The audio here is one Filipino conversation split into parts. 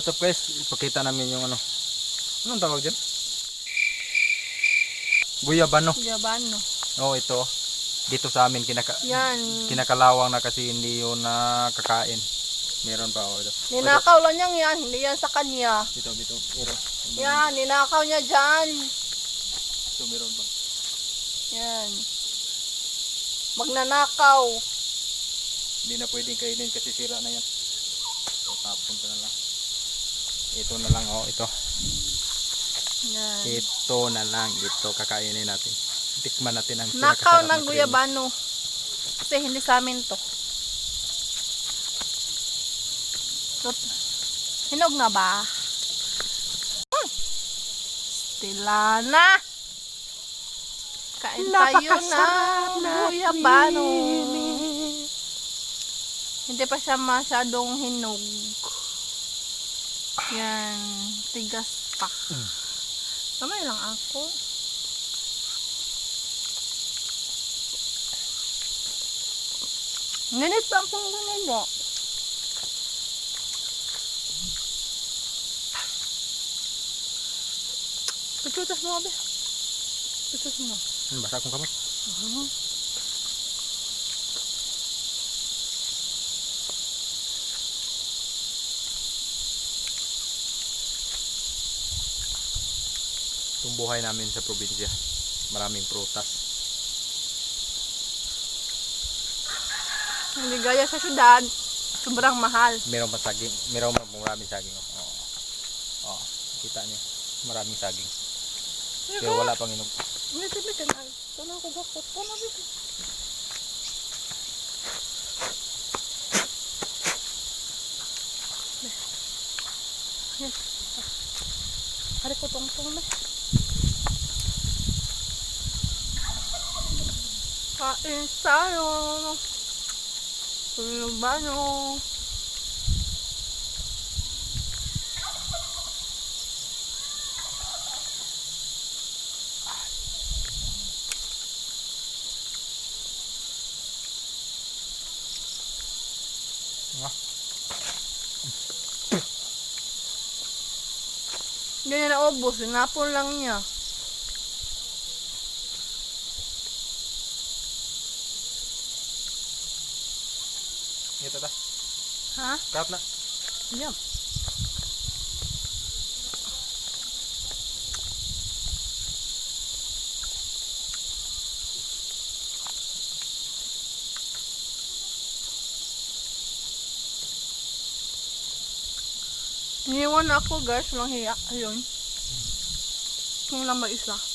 What's up guys? Ipakita namin yung ano. Anong tawag dyan? Guyabano. Gabano. Oo, ito. Dito sa amin kinaka Yan. kinakalawang na kasi hindi yun nakakain. Meron pa oh, ito. Ninakaw lang niya yan. Hindi yan sa kanya. Ito, ito. Meron. Yan, ninakaw niya dyan. Ito, meron pa. Yan. Magnanakaw. Hindi na pwedeng kainin kasi sira na yan. Tapon. Ito na lang, oh, ito. Yan. Ito na lang, ito kakainin natin. Tikman natin ang Nakaw na ng guyabano. Kasi hindi sa amin to. Hinog na ba? Hmm. Stilana! Kain tayo ng guyabano. Hindi pa siya masyadong hinog. Yan. Tigas pa. Mamay lang ako. Ngunit pa akong ganito. Pichutas mo, abe. Pichutas mo. Basa akong kamay. Itong buhay namin sa probinsya. Maraming prutas. Hindi gaya sa syudad. Sobrang mahal. Meron pa saging. Meron pa maraming saging. Oh. Oo. Oh. Kita niyo. Maraming saging. Pero wala pang inog. Hindi, sabi ka na. Na ako bakot. Baby. Yes. Hari ko tong tong na. Kain tayo. Ano ba no? Hindi niya naubos. Sinapon lang niya. Ito ta. Ha? Cut na. Yeah. Iniwan ako guys, walang hiya. Ayun. Kung lang ba isa.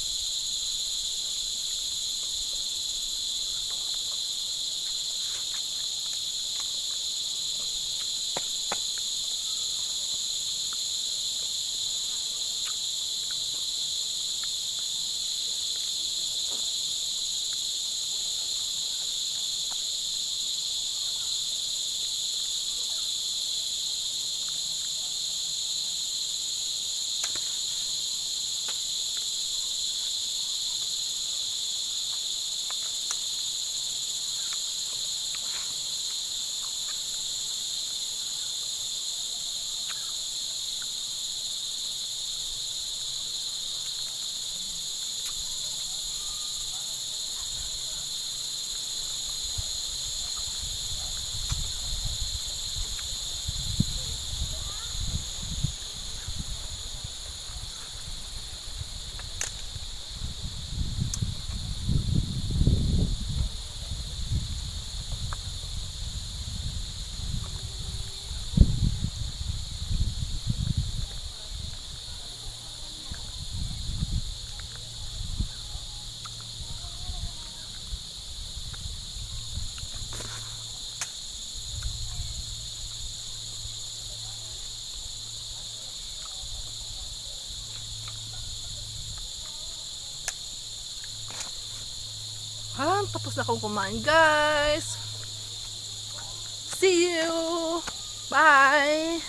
tapos na akong kumain guys. See you! Bye!